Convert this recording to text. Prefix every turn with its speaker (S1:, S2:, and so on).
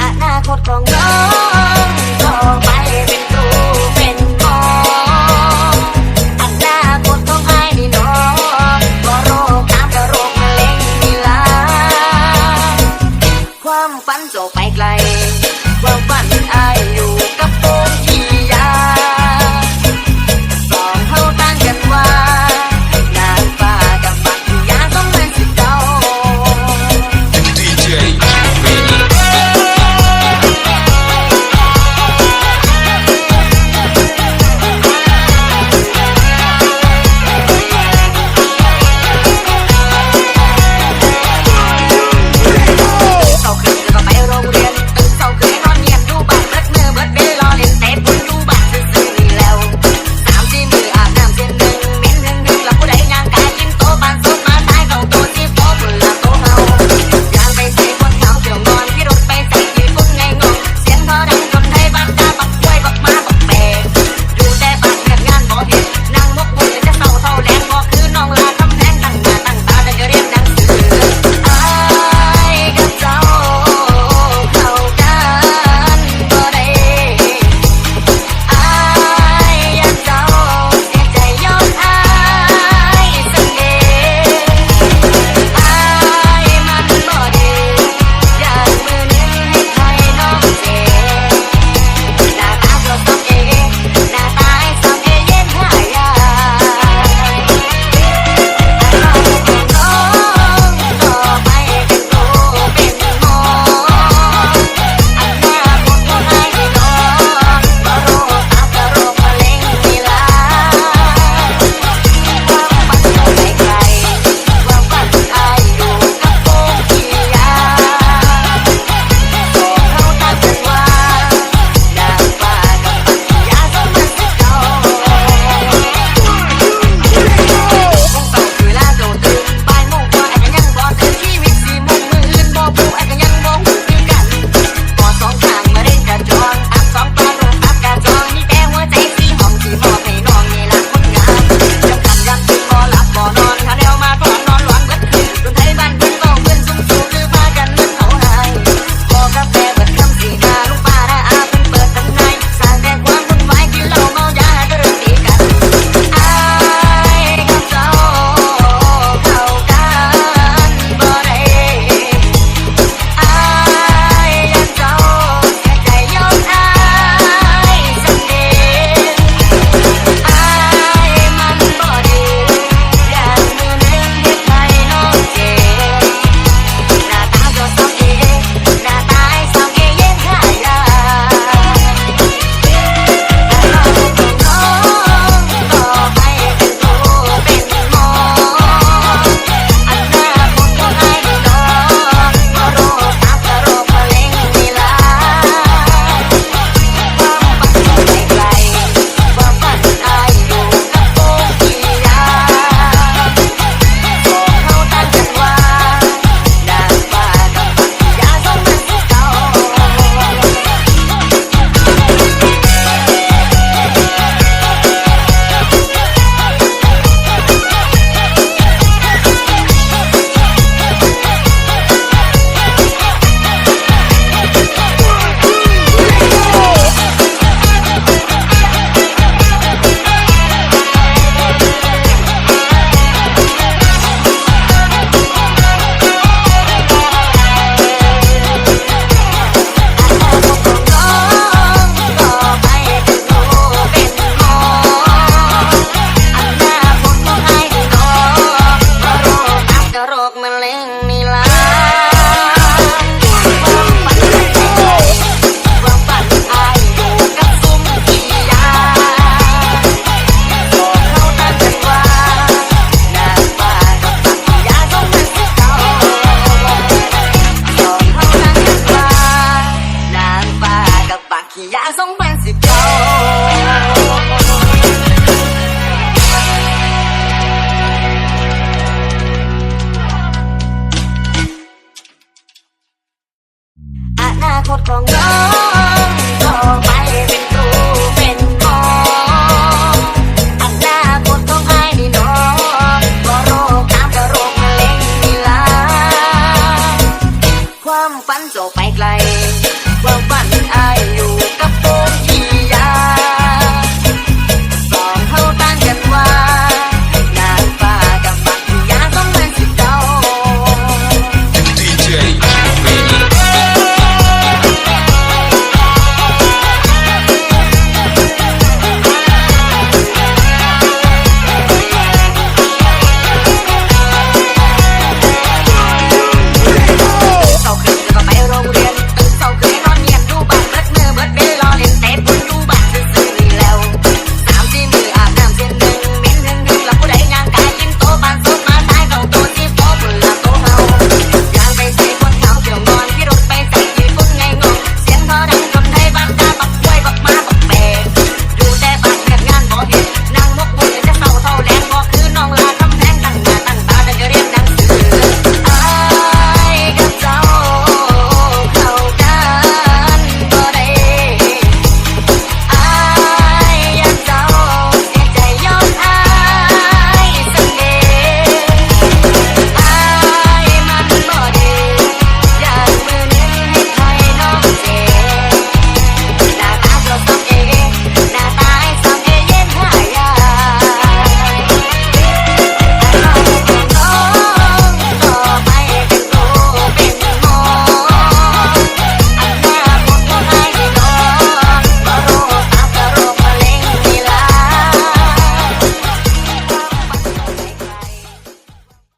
S1: อนาคตของน้องต่อไปเป็นครูเป็นหมออนาคตของไอ้นี่น้องก็โรคตามก็โรคเล็งนี่ล่ะความฝันจจไปไกล